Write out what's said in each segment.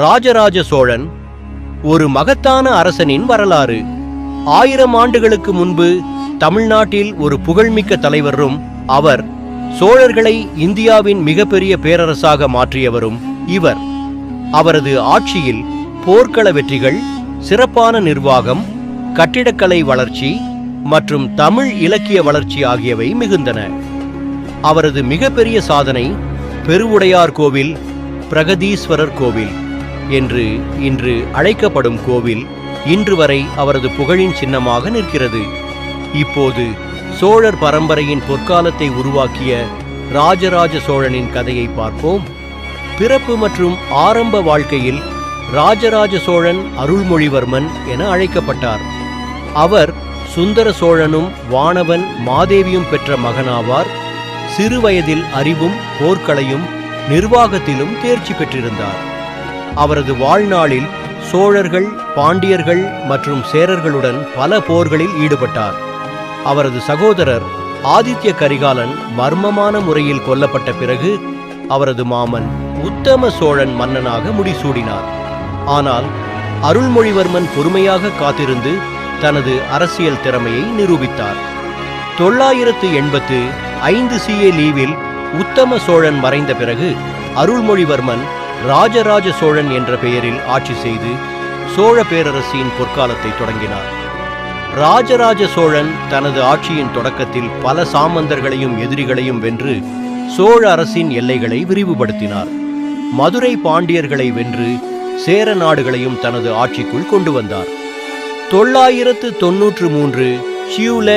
ராஜராஜ சோழன் ஒரு மகத்தான அரசனின் வரலாறு. ஆயிரம் ஆண்டுகளுக்கு முன்பு தமிழ்நாட்டில் ஒரு புகழ்மிக்க தலைவரும் அவர் சோழர்களை இந்தியாவின் மிகப்பெரிய பேரரசாக மாற்றியவரும் இவர். அவரது ஆட்சியில் போர்க்கள வெற்றிகள் சிறப்பான நிர்வாகம் கட்டிடக்கலை வளர்ச்சி மற்றும் தமிழ் இலக்கிய வளர்ச்சி ஆகியவை மிகுந்தன. அவரது மிகப்பெரிய சாதனை பெருவுடையார் கோவில் பிரகதீஸ்வரர் கோவில். என்று இன்று அழைக்கப்படும் கோவில் இன்று வரை அவரது புகழின் சின்னமாக நிற்கிறது. இப்போது சோழர் பரம்பரையின் பொற்காலத்தை உருவாக்கிய ராஜராஜ சோழனின் கதையை பார்ப்போம். பிறப்பு மற்றும் ஆரம்ப வாழ்க்கையில் ராஜராஜ சோழன் அருள்மொழிவர்மன் என அழைக்கப்பட்டார். அவர் சுந்தர சோழனும் வானவன் மாதேவியும் பெற்ற மகனாவார். சிறுவயதில் அறிவும் போர்க்களையும் நிர்வாகத்திலும் தேர்ச்சி பெற்றிருந்தார். அவரது வாழ்நாளில் சோழர்கள் பாண்டியர்கள் மற்றும் சேரர்களுடன் பல போர்களில் ஈடுபட்டார். அவரது சகோதரர் ஆதித்ய கரிகாலன் மர்மமான முறையில் கொல்லப்பட்ட பிறகு அவரது மாமன் உத்தம சோழன் மன்னனாக முடிசூடினார். ஆனால் அருள்மொழிவர்மன் பொறுமையாக காத்திருந்து தனது அரசியல் திறமையை நிரூபித்தார். தொள்ளாயிரத்து எண்பத்து ஐந்து சிஏ லீவில் உத்தம சோழன் மறைந்த பிறகு அருள்மொழிவர்மன் ராஜராஜ சோழன் என்ற பெயரில் ஆட்சி செய்து சோழ பேரரசின் பொற்காலத்தை தொடங்கினார். ராஜராஜ சோழன் தனது ஆட்சியின் தொடக்கத்தில் பல சாமந்தர்களையும் எதிரிகளையும் வென்று சோழ அரசின் எல்லைகளை விரிவுபடுத்தினார். மதுரை பாண்டியர்களை வென்று சேர நாடுகளையும் தனது ஆட்சிக்குள் கொண்டு வந்தார். தொள்ளாயிரத்து தொன்னூற்று மூன்று சியூல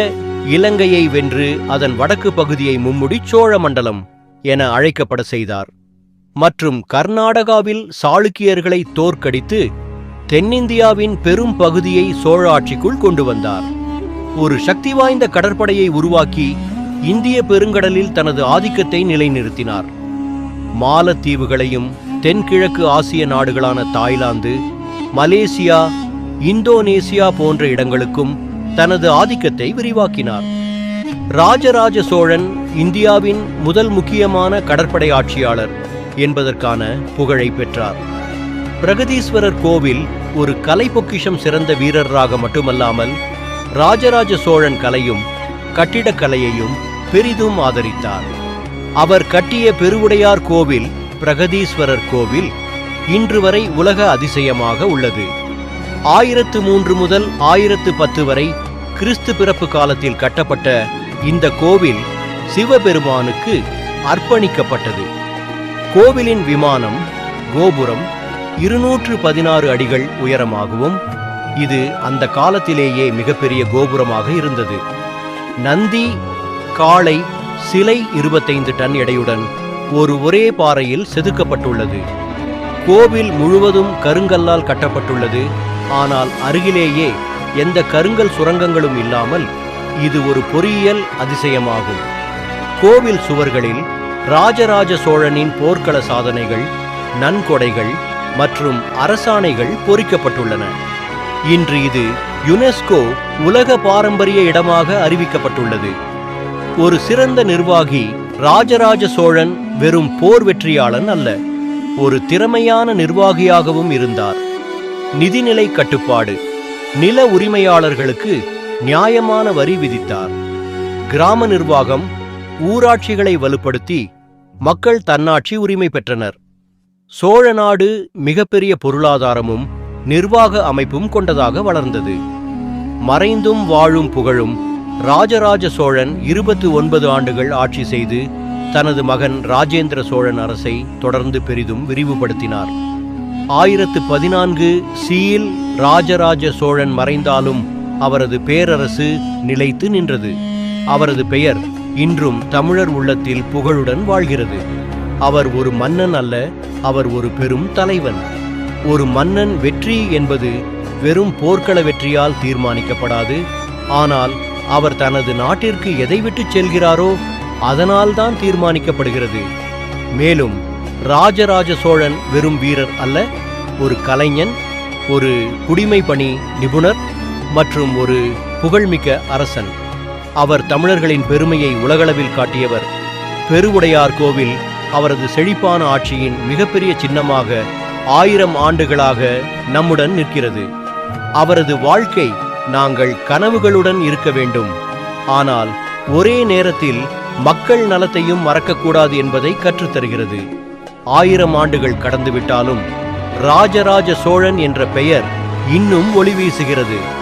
இலங்கையை வென்று அதன் வடக்கு பகுதியை மும்முடி சோழ மண்டலம் என அழைக்கப்பட செய்தார். மற்றும் கர்நாடகாவில் சாளுக்கியர்களை தோற்கடித்து தென்னிந்தியாவின் பெரும் பகுதியை சோழ ஆட்சிக்குள் கொண்டு வந்தார். ஒரு சக்தி வாய்ந்த கடற்படையை உருவாக்கி இந்திய பெருங்கடலில் தனது ஆதிக்கத்தை நிலைநிறுத்தினார். மாலத்தீவுகளையும் தென்கிழக்கு ஆசிய நாடுகளான தாய்லாந்து மலேசியா இந்தோனேசியா போன்ற இடங்களுக்கும் தனது ஆதிக்கத்தை விரிவாக்கினார். ராஜராஜ சோழன் இந்தியாவின் முதல் முக்கியமான கடற்படை ஆட்சியாளர். என்பதற்கான புகழை பெற்றார். பிரகதீஸ்வரர் கோவில் ஒரு கலை பொக்கிஷம் சிறந்த வீரராக மட்டுமல்லாமல் ராஜராஜ சோழன் கலையும் கட்டிடக்கலையையும் பெரிதும் ஆதரித்தார். அவர் கட்டிய பெருவுடையார் கோவில் பிரகதீஸ்வரர் கோவில் இன்று வரை உலக அதிசயமாக உள்ளது. ஆயிரத்து மூன்று முதல் ஆயிரத்து பத்து வரை கிறிஸ்து பிறப்பு காலத்தில் கட்டப்பட்ட இந்த கோவில் சிவபெருமானுக்கு அர்ப்பணிக்கப்பட்டது. கோவிலின் விமானம் கோபுரம் இருநூற்று பதினாறு அடிகள் உயரமாகவும் இது அந்த காலத்திலேயே மிகப்பெரிய கோபுரமாக இருந்தது. நந்தி காளை சிலை இருபத்தைந்து டன் எடையுடன் ஒரு ஒரே பாறையில் செதுக்கப்பட்டுள்ளது. கோவில் முழுவதும் கருங்கல்லால் கட்டப்பட்டுள்ளது. ஆனால் அருகிலேயே எந்த கருங்கல் சுரங்கங்களும் இல்லாமல் இது ஒரு பொறியியல் அதிசயமாகும். கோவில் சுவர்களில் ராஜராஜ சோழனின் போர்க்கள சாதனைகள் நன்கொடைகள் மற்றும் அரசாணைகள் பொறிக்கப்பட்டுள்ளன. இன்று இது யுனெஸ்கோ உலக பாரம்பரிய இடமாக அறிவிக்கப்பட்டுள்ளது. ஒரு சிறந்த நிர்வாகி ராஜராஜ சோழன் வெறும் போர் வெற்றியாளன் அல்ல ஒரு திறமையான நிர்வாகியாகவும் இருந்தார். நிதிநிலை கட்டுப்பாடு நில உரிமையாளர்களுக்கு நியாயமான வரி விதித்தார். கிராம நிர்வாகம் ஊராட்சிகளை வலுப்படுத்தி மக்கள் தன்னாட்சி உரிமை பெற்றனர். சோழ நாடு மிகப்பெரிய பொருளாதாரமும் நிர்வாக அமைப்பும் கொண்டதாக வளர்ந்தது. மறைந்தும் வாழும் புகழும் ராஜராஜ சோழன் இருபத்து ஒன்பது ஆண்டுகள் ஆட்சி செய்து தனது மகன் ராஜேந்திர சோழன் அரசை தொடர்ந்து பெரிதும் விரிவுபடுத்தினார். ஆயிரத்து பதினான்கு சீல் ராஜராஜ சோழன் மறைந்தாலும் அவரது பேரரசு நிலைத்து நின்றது. அவரது பெயர் இன்றும் தமிழர் உள்ளத்தில் புகழுடன் வாழ்கிறது. அவர் ஒரு மன்னன் அல்ல அவர் ஒரு பெரும் தலைவன். ஒரு மன்னன் வெற்றி என்பது வெறும் போர்க்கள வெற்றியால் தீர்மானிக்கப்படாது. ஆனால் அவர் தனது நாட்டிற்கு எதை விட்டுச் செல்கிறாரோ அதனால்தான் தீர்மானிக்கப்படுகிறது. மேலும் ராஜராஜ சோழன் வெறும் வீரர் அல்ல ஒரு கலைஞன் ஒரு குடிமை பணி நிபுணர் மற்றும் ஒரு புகழ்மிக்க அரசன். அவர் தமிழர்களின் பெருமையை உலகளவில் காட்டியவர். பெருவுடையார் கோவில் அவரது செழிப்பான ஆட்சியின் மிகப்பெரிய சின்னமாக ஆயிரம் ஆண்டுகளாக நம்முடன் நிற்கிறது. அவரது வாழ்க்கை நாங்கள் கனவுகளுடன் இருக்க வேண்டும். ஆனால் ஒரே நேரத்தில் மக்கள் நலத்தையும் மறக்கக்கூடாது என்பதை கற்றுத்தருகிறது. ஆயிரம் ஆண்டுகள் கடந்துவிட்டாலும் ராஜராஜ சோழன் என்ற பெயர் இன்னும் ஒளி வீசுகிறது.